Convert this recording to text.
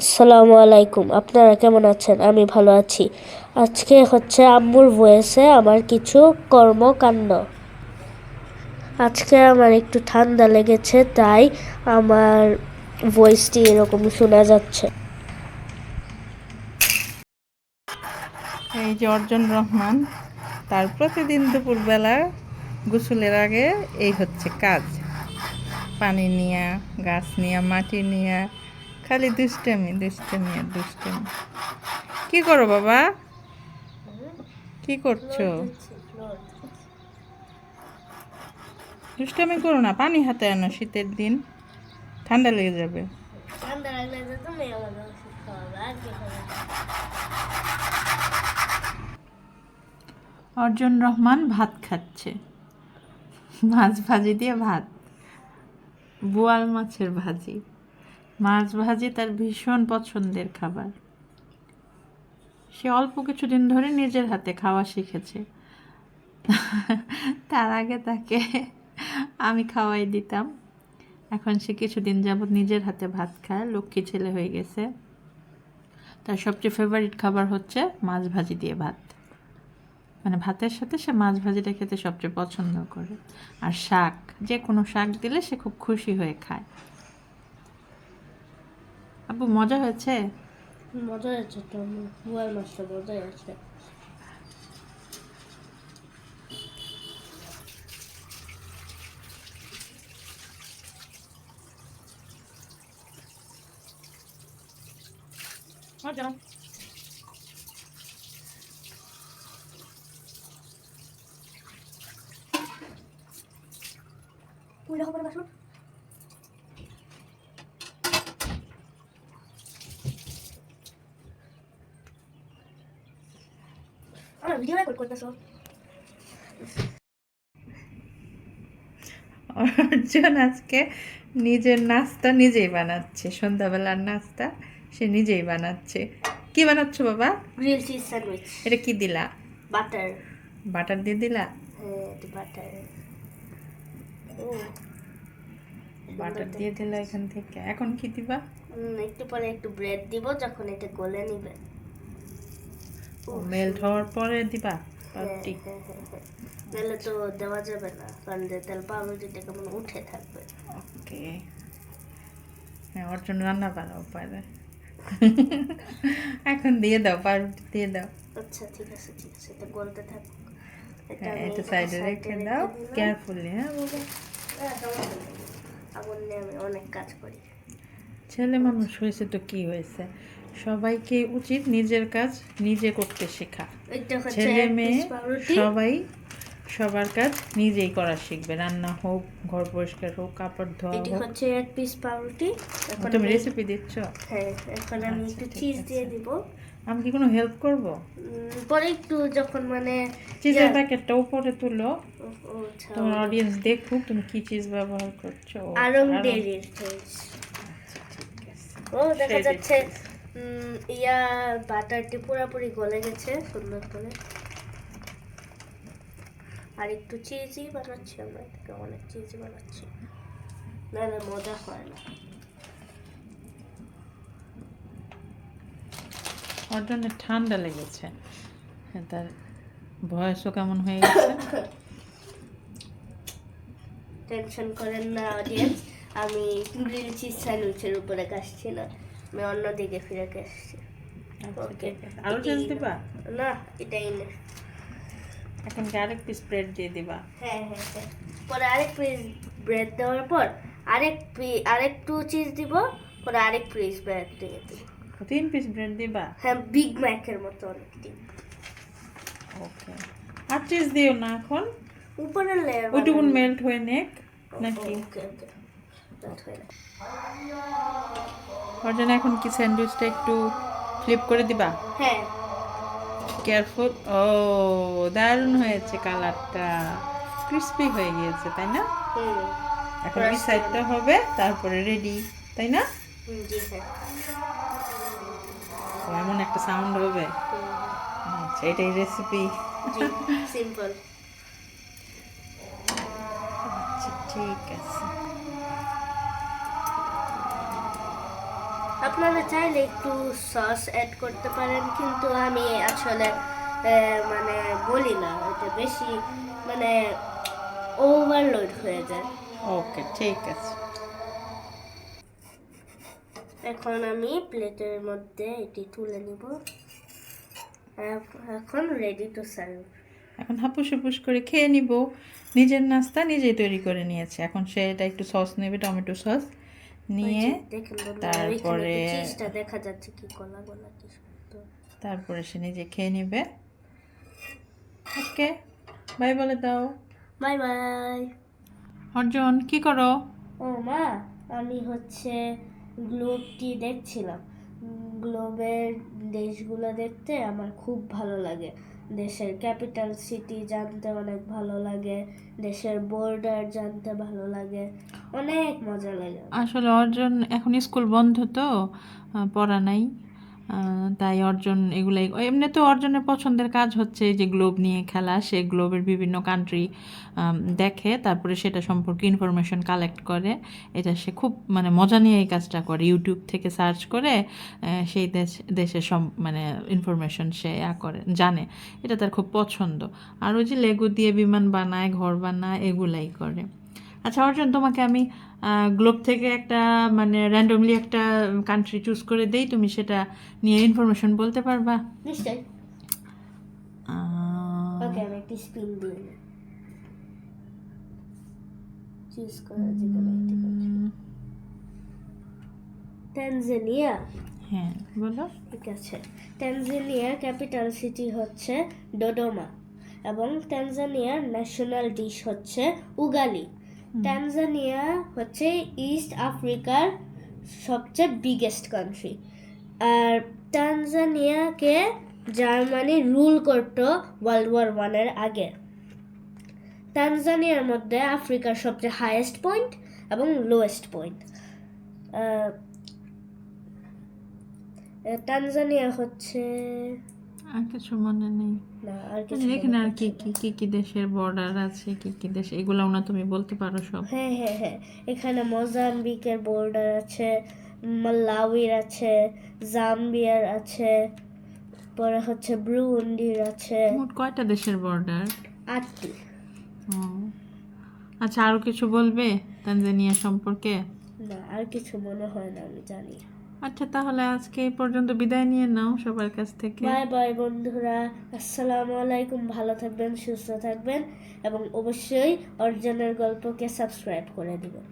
আসসালামু আলাইকুম। আপনারা কেমন আছেন? আমি ভালো আছি। আজকে হচ্ছে আম্মুর ভয়েসে আমার কিছু কর্মকাণ্ড। আজকে আমার একটু ঠান্ডা লেগেছে, তাই আমার ভয়েসটি এরকম শোনা যাচ্ছে। এই যে অর্জন রহমান, তার প্রতিদিন দুপুরবেলা গোসলের আগে এই হচ্ছে কাজ। পানি নিয়া, গাছ নিয়া, মাটি নিয়া খালি দুষ্টামি দুষ্টামি আর দুষ্টামি। কি করো বাবা? কি করছ? দুষ্টামি করো না পানি হাতে আনো শীতের দিন। ঠান্ডা লেগে যাবে। অর্জন রহমান ভাত খাচ্ছে। মাছ ভাজি দিয়ে ভাত। বোয়াল মাছের ভাজি। মাছ ভাজি তার ভীষণ পছন্দের খাবার। সে অল্প কিছুদিন ধরে নিজের হাতে খাওয়া শিখেছে। তার আগে তাকে আমি খাওয়াই দিতাম। এখন সে কিছুদিন যাবৎ নিজের হাতে ভাত খায়, লক্ষ্মী ছেলে হয়ে গেছে। তার সবচেয়ে ফেভারিট খাবার হচ্ছে মাছ ভাজি দিয়ে ভাত। মানে ভাতের সাথে সে মাছ ভাজিটা খেতে সবচেয়ে পছন্দ করে। আর শাক, যে কোনো শাক দিলে সে খুব খুশি হয়ে খায়। আপু মজা হয়েছে? মজা আছে তো বুয়ার মাছটা মজাই আছে মজা। পুরো খবর বাসুন আমার ভিডিও রেকর্ড করতেছো অর্জুন আজকে নিজের নাস্তা নিজেই বানাচ্ছে। সন্ধ্যাবেলার নাস্তা সে নিজেই বানাচ্ছে। কি বানাচ্ছো বাবা? গ্রিল চিজ স্যান্ডউইচ এটা কি দিলা? বাটার বাটার দিয়ে দিলা? হ্যাঁ বাটার বাটার দিয়ে দিলা এখান থেকে। এখন কি দিবা? একটু পরে একটু ব্রেড দিব যখন এটা গলে নিবে। মেল্ট হওয়ার পরে দিবা? হ্যাঁ, পাউরুটি হ্যাঁ, হ্যাঁ, তো দেওয়া যাবে না কারণ যে তেল পাউরুটিটা কেমন উঠে থাকবে। ওকে। হ্যাঁ ওর জন্য রান্না পারে এখন দিয়ে দাও পাউরুটি দিয়ে দাও। আচ্ছা ঠিক আছে ঠিক আছে এটা গলতে থাকুক এটা সাইডে রেখে দাও। কেয়ারফুলি হ্যাঁ বাবা। আগুন নিয়ে আমি অনেক কাজ করি। ছেলে মানুষ হয়েছে তো কি হয়েছে? সবাইকে উচিত নিজের কাজ নিজে করতে শেখা। ছেলে মেয়ে সবাই সবার কাজ নিজেই করা শিখবে। রান্না হোক ঘর পরিষ্কার হোক কাপড় ধোয়া এটি হোক। হচ্ছে এক পিস পাউরুটি। এখন তুমি রেসিপি দিচ্ছ? হ্যাঁ এখন আমি আচ্ছা, একটু চিজ দিয়ে দিব। আমি কি কোনো হেল্প করব? পরে একটু যখন মানে চিজের প্যাকেটটা উপরে তুলো। আচ্ছা, তোমার অডিয়েন্স দেখুক তুমি কি চিজ ব্যবহার করছ। আরং চিজ আচ্ছা। ও দেখা যাচ্ছে। ইয়া বাটারটি পুরোপুরি গলে গেছে সুন্দর করে। আর একটু চিজি বানাচ্ছি আমরা এটাকে অনেক চিজি বানাচ্ছি। নাহলে মজা হয় না। ওর জন্য ঠান্ডা লেগেছে। হ্যাঁ, তার বয়সও কেমন হয়ে গেছে? টেনশন করেন না অডিয়েন্স আমি গ্রিল চিজ স্যান্ডউইচের উপরে কাশছি না। আমি অন্য দিকে ফিরে কাশছি ওকে দিবা? না এটাই না এখন আরেক পিস ব্রেড দিয়ে দিবা। হ্যাঁ হ্যাঁ হ্যাঁ। পরে আরেক পিস ব্রেড দেওয়ার পর আরেক পি- আরেকটু চিজ দিব পরে আরেক পিস ব্রেড দিয়ে দিব। তিন পিস ব্রেড দিবা? হ্যাঁ বিগ ম্যাকের মতো অনেক দিব ওকে আর চিজ দিও না এখন? উপরের লেয়ার ওইটুকুন মেল্ট হয়ে নেক নাকি? ওকে ওকে ওর জন্য এখন কি স্যান্ডউইচটা একটু ফ্লিপ করে দিবা? হ্যাঁ। কেয়ারফুল ও দারুণ হয়েছে কালারটা। ক্রিস্পি হয়ে গিয়েছে তাই না? এখন এই সাইডটা হবে তারপরে রেডি তাই না? হ্যাঁ। এমন একটা সাউন্ড হবে। আচ্ছা এটাই রেসিপি সিম্পল আচ্ছা ঠিক আছে। আপনারা চাইলে একটু সস অ্যাড করতে পারেন কিন্তু আমি আসলে মানে বলি না এটা বেশি মানে ওভারলোড হয়ে যায়। ওকে ঠিক আছে। এখন আমি প্লেটের মধ্যে এটি তুলে নিব। এখন রেডি টু সার্ভ এখন হাপুস হুপুস করে খেয়ে নিব। নিজের নাস্তা নিজেই তৈরি করে নিয়েছে। এখন সে এটা একটু সস নেবে টমেটো সস নিয়ে তারপরে দেখা যাচ্ছে কি গলা গলা কি তারপরে সে নিজে খেয়ে নেবে। ওকে বাই বলে দাও। Bye bye. অর্জুন কি করো? ও মা আমি হচ্ছে গ্লোবটি দেখছিলাম। গ্লোবের দেশগুলো দেখতে আমার খুব ভালো লাগে। দেশের ক্যাপিটাল সিটি জানতে অনেক ভালো লাগে, দেশের বর্ডার জানতে ভালো লাগে, অনেক মজা লাগে। আসলে অর্জন এখন স্কুল বন্ধ তো পড়া নাই। তাই অর্জন এগুলাই এমনি তো অর্জনের পছন্দের কাজ হচ্ছে যে গ্লোব নিয়ে খেলা, সে গ্লোবের বিভিন্ন কান্ট্রি দেখে, তারপরে সেটা সম্পর্কে ইনফরমেশন কালেক্ট করে। এটা সে খুব মানে মজা নিয়ে এই কাজটা করে। ইউটিউব থেকে সার্চ করে সেই দেশ, দেশের সব মানে ইনফরমেশন সে ইয়া করে, জানে। এটা তার খুব পছন্দ। আর ওই যে লেগু দিয়ে বিমান বানায়, ঘর বানায়, এগুলাই করে। আচ্ছা অর্জন তোমাকে আমি গ্লোব থেকে একটা মানে র্যান্ডমলি একটা কান্ট্রি চুজ করে দেই তুমি সেটা নিয়ে ইনফরমেশন বলতে পারবা? নিশ্চয়ই। ওকে আমি একটি স্পিন দিয়ে চুজ করা যে কোনো একটি country। হ্যাঁ বলো। ঠিক আছে। তানজানিয়ার ক্যাপিটাল সিটি হচ্ছে ডোডোমা এবং তানজানিয়ার ন্যাশনাল ডিশ হচ্ছে উগালি তানজানিয়া হচ্ছে ইস্ট আফ্রিকার সবচেয়ে বিগেস্ট কান্ট্রি আর তানজানিয়াকে জার্মানি রুল করতো ওয়ার্ল্ড ওয়ার ওয়ানের আগে। তানজানিয়ার মধ্যে আফ্রিকার সবচেয়ে হাইয়েস্ট পয়েন্ট এবং লোয়েস্ট পয়েন্ট তানজানিয়া হচ্ছে আর কিছু মনে নেই। না আর কিছু মানে এখানে আর কি কি কি কি দেশের বর্ডার আছে কি কি দেশ এগুলাও না তুমি বলতে পারো সব। হ্যাঁ হ্যাঁ হ্যাঁ। এখানে মোজাম্বিকের বর্ডার আছে মালাউইর আছে জাম্বিয়ার আছে পরে হচ্ছে ব্রুন্ডির আছে। মোট কয়টা দেশের বর্ডার আটটি। আচ্ছা আরও কিছু বলবে তানজানিয়া সম্পর্কে? না আর কিছু মনে হয় না আমি জানি। আচ্ছা তাহলে আজকে এই পর্যন্ত বিদায় নিয়ে নাও সবার কাছ থেকে। বাই বাই বন্ধুরা, আসসালামু আলাইকুম, ভালো থাকবেন, সুস্থ থাকবেন, এবং অবশ্যই অর্জনের গল্পকে সাবস্ক্রাইব করে দিবেন।